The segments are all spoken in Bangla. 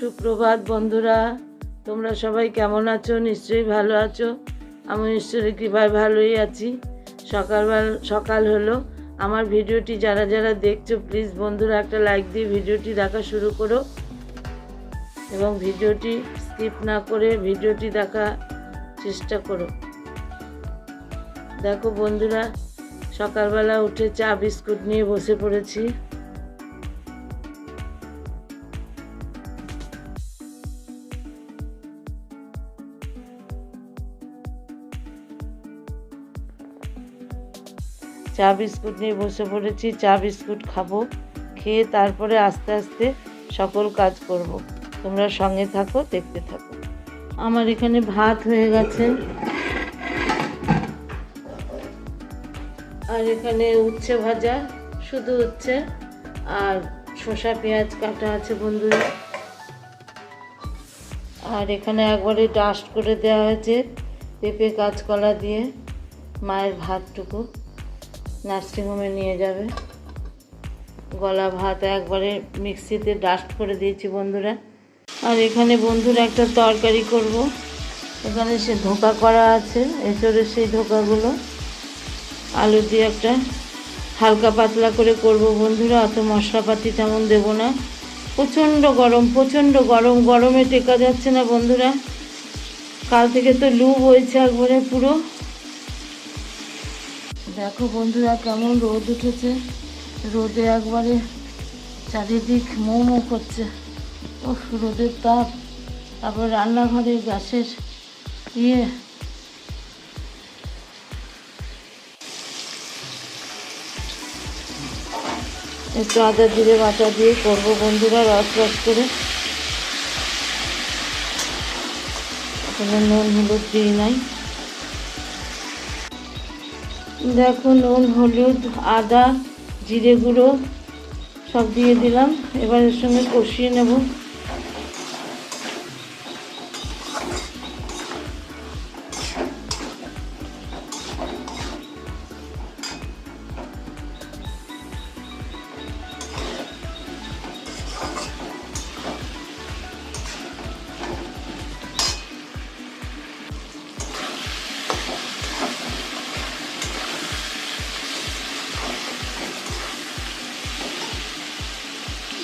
সুপ্রভাত বন্ধুরা, তোমরা সবাই কেমন আছো? নিশ্চয়ই ভালো আছো। আমি ঈশ্বরের কৃপায় ভালোই আছি। সকালবেল, সকাল হলো। আমার ভিডিওটি যারা যারা দেখছ প্লিজ বন্ধুরা, একটা লাইক দিয়ে ভিডিওটি দেখা শুরু করো। এবং ভিডিওটি স্কিপ না করে ভিডিওটি দেখা চেষ্টা করো। দেখো বন্ধুরা, সকালবেলা উঠে চা বিস্কুট নিয়ে বসে পড়েছি। চা বিস্কুট নিয়ে বসে পড়েছি, চা বিস্কুট খাব, খেয়ে তারপরে আস্তে আস্তে সকল কাজ করব। তোমরা সঙ্গে থাকো, দেখতে থাকো। আমার এখানে ভাত হয়ে গেছে। আর এখানে উচ্ছে ভাজা, শুধু উচ্ছে। আর শসা, পেঁয়াজ কাটা আছে বন্ধুরা। আর এখানে একবারে ডাস্ট করে দেওয়া হয়েছে, পেঁপে, কাঁচকলা দিয়ে, মায়ের ভাতটুকু। নার্সিংহোমে নিয়ে যাবে। গলা ভাত একবারে মিক্সিতে ডাস্ট করে দিয়েছি বন্ধুরা। আর এখানে বন্ধুরা একটা তরকারি করব। এখানে সে ধোকা করা আছে, এঁচড়ের সেই ধোকাগুলো। আলু দিয়ে একটা হালকা পাতলা করে করব বন্ধুরা, অত মশলাপাতি তেমন দেবো না। প্রচণ্ড গরম প্রচণ্ড গরম, গরমে টেকা যাচ্ছে না বন্ধুরা। কাল থেকে তো লু বইছে একবারে পুরো। দেখো বন্ধুরা কেমন রোদ উঠেছে। রোদে একবারে চারিদিক মৌ মৌ করছে। ও রোদের তাপ। তারপর রান্নাঘরে গ্যাসের ইয়ে। একটু আদা, জিরে বাটা দিয়ে করব বন্ধুরা, রস রস করে। নুন, হলুদ দিই নাই। দেখো নুন হলুদ আদা জিরে গুঁড়ো সব দিয়ে দিলাম। এবার এর সঙ্গে কষিয়ে নেব।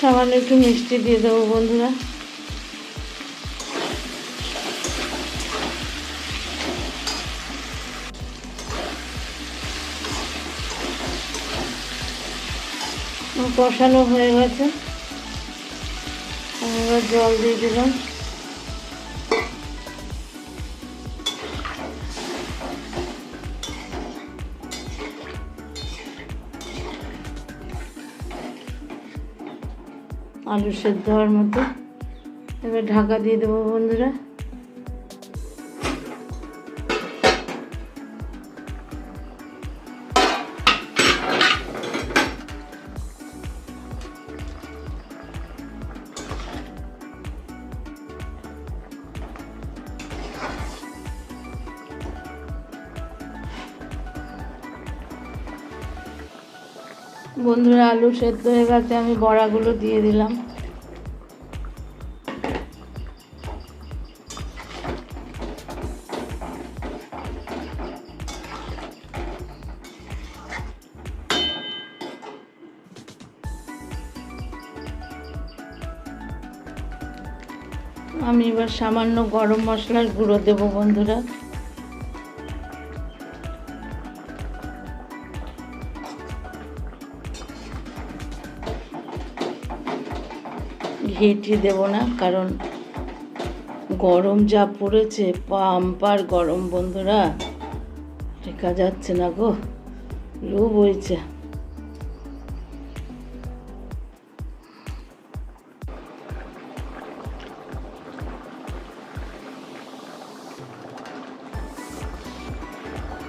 সামান্য একটু মিষ্টি দিয়ে দেবো বন্ধুরা। কষানো হয়ে গেছে। আমরা জল দিয়ে দিলাম। আলু সেদ্ধ হওয়ার মতো। এবার ঢাকা দিয়ে দেবো বন্ধুরা। বন্ধুরা, আলু সেদ্ধ হয়ে গেছে, আমি বড়াগুলো দিয়ে দিলাম। আমি এবার সামান্য গরম মশলার গুঁড়ো দেবো বন্ধুরা। ঘিটি দেবো না, কারণ গরম যা পড়েছে, পাম্পার গরম বন্ধুরা। টেকা যাচ্ছে না গো লু বইছে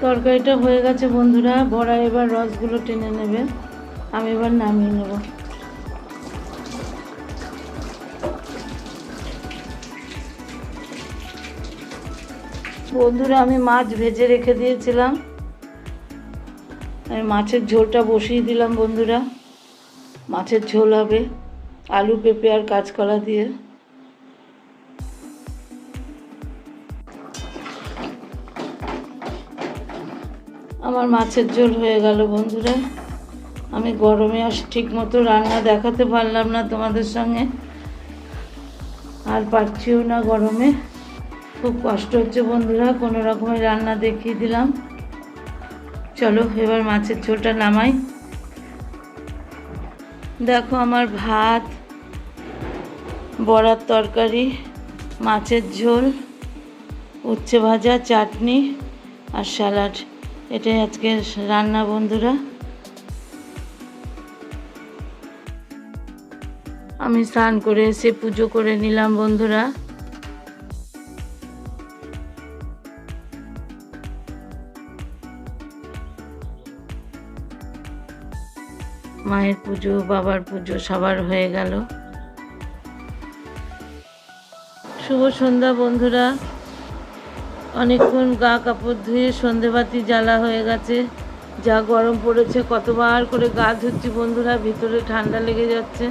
তরকারিটা হয়ে গেছে বন্ধুরা, বড়া এবার রসগুলো টেনে নেবে। আমি এবার নামিয়ে নেব। বন্ধুরা, আমি মাছ ভেজে রেখে দিয়েছিলাম। আমি মাছের ঝোলটা বসিয়ে দিলাম বন্ধুরা। মাছের ঝোল হবে, আলু পেঁপে আর কাঁচকলা দিয়ে। আমার মাছের ঝোল হয়ে গেল, বন্ধুরা। আমি গরমে আর ঠিক মতো রান্না দেখাতে পারলাম না তোমাদের সঙ্গে। আর পারছিও না গরমে। খুব কষ্ট হচ্ছে, বন্ধুরা। কোনো রকমের রান্না দেখিয়ে দিলাম। চলো, এবার মাছের ঝোলটা নামাই। দেখো আমার ভাত, বড়ার তরকারি, মাছের ঝোল, উচ্ছে ভাজা, চাটনি আর স্যালাড। এটাই আজকের রান্না, বন্ধুরা। আমি স্নান করে এসে পুজো করে নিলাম, বন্ধুরা। মায়ের পুজো, বাবার পুজো সবার হয়ে গেল। শুভ সন্ধ্যা, বন্ধুরা। অনেকক্ষণ গা কাপড় ধুয়ে সন্ধেবাতি জ্বালা হয়ে গেছে। যা গরম পড়েছে, কতবার করে গা ধুচ্ছি বন্ধুরা, ভিতরে ঠান্ডা লেগে যাচ্ছে।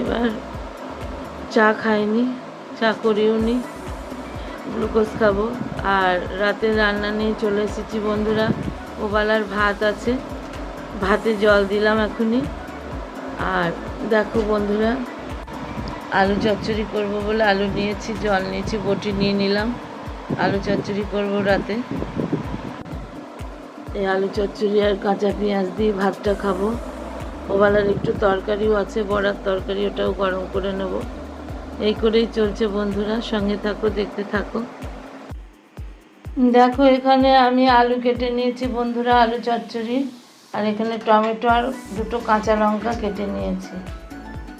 এবার চা খাইনি, চা করিও নি, গ্লুকোজ খাব। আর রাতে রান্না নিয়ে চলে এসেছি বন্ধুরা, ওবেলার ভাত আছে। ভাতে জল দিলাম এখনই। আর দেখো বন্ধুরা আলু চচ্চড়ি করব বলে আলু নিয়েছি, জল নিয়েছি, বটি নিয়ে নিলাম। আলু চচ্চড়ি করব রাতে। এই আলু চচ্চড়ি আর কাঁচা পেঁয়াজ দিয়ে ভাতটা খাব। ওবেলার একটু তরকারিও আছে, বড়ার তরকারি ওটাও গরম করে নেব। এই করেই চলছে বন্ধুরা, সঙ্গে থাকো, দেখতে থাকো। দেখো, এখানে আমি আলু কেটে নিয়েছি বন্ধুরা, আলু চচ্চড়ি। আর এখানে টমেটো আর দুটো কাঁচা লঙ্কা কেটে নিয়েছি।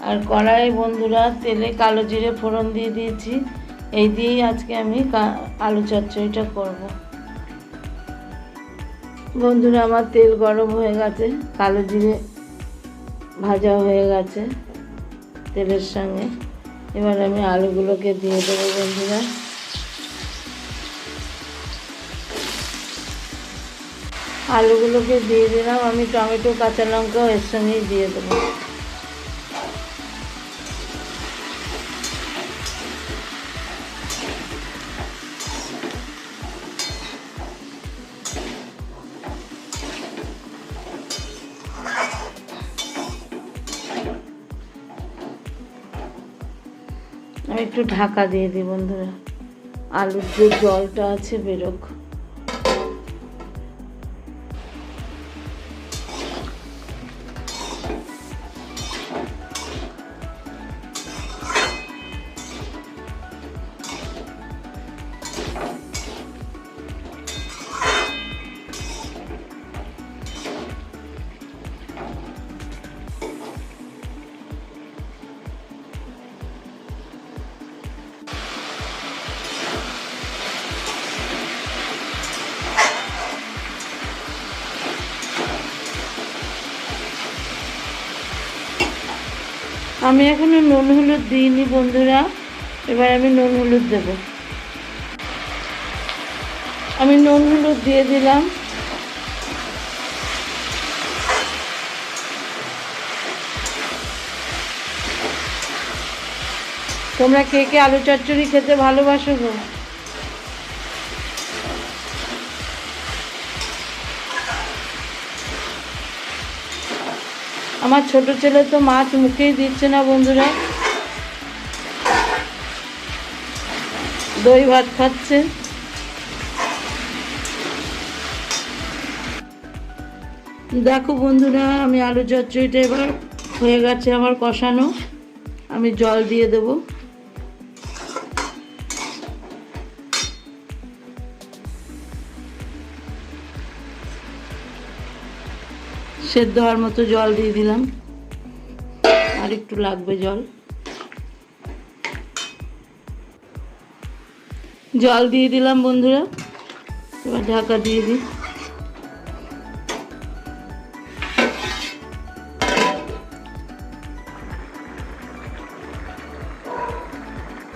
আর কড়াই বন্ধুরা, তেলে কালো জিরে ফোড়ন দিয়ে দিয়েছি। এই দিয়েই আজকে আমি আলু চচ্চড়িটা করব। বন্ধুরা, আমার তেল গরম হয়ে গেছে, কালো জিরে ভাজা হয়ে গেছে তেলের সঙ্গে। এবার আমি আলুগুলোকে দিয়ে দেবো বন্ধুরা। আলুগুলোকে দিয়ে দিলাম, আমি টমেটো, কাঁচা লঙ্কাও এর সঙ্গেই দিয়ে দেবো। আমি একটু ঢাকা দিয়ে দিই বন্ধুরা। আলুর যে জলটা আছে বেরোক। আমি এখনও নুন, হলুদ দিইনি বন্ধুরা। এবার আমি নুন, হলুদ দেব। আমি নুন, হলুদ দিয়ে দিলাম। তোমরা কে কে আলু চচ্চড়ি খেতে ভালোবাসো গো? আমার ছোট ছেলে তো মাছ মুখেই দিচ্ছে না, বন্ধুরা। দই ভাত খাচ্ছে। দেখো বন্ধুরা, আমি আলু চচ্চড়িটা এবার হয়ে গেছে আমার কষানো। আমি জল দিয়ে দেবো। সেদ্ধ হওয়ার মতো জল দিয়ে দিলাম। আর একটু লাগবে জল। জল দিয়ে দিলাম বন্ধুরা। এবার ঢাকা দিয়ে দিই।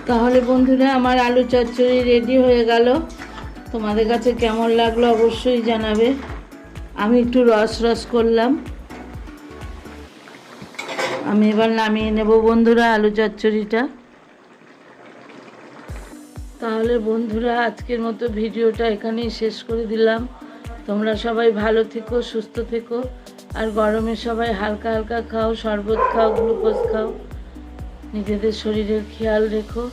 তাহলে বন্ধুরা, আমার আলু চচ্চড়ি রেডি হয়ে গেল। তোমাদের কাছে কেমন লাগল অবশ্যই জানাবে। আমি একটু রস রস করলাম। আমি এবার নামিয়ে নেব বন্ধুরা আলু চচ্চড়িটা। তাহলে বন্ধুরা আজকের মতো ভিডিওটা এখানেই শেষ করে দিলাম। তোমরা সবাই ভালো থেকো, সুস্থ থেকো। আর গরমে সবাই হালকা হালকা খাও, শরবত খাও, গ্লুকোজ খাও। নিজেদের শরীরের খেয়াল রেখো।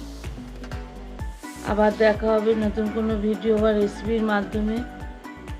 আবার দেখা হবে নতুন কোনো ভিডিও বা রেসিপির মাধ্যমে।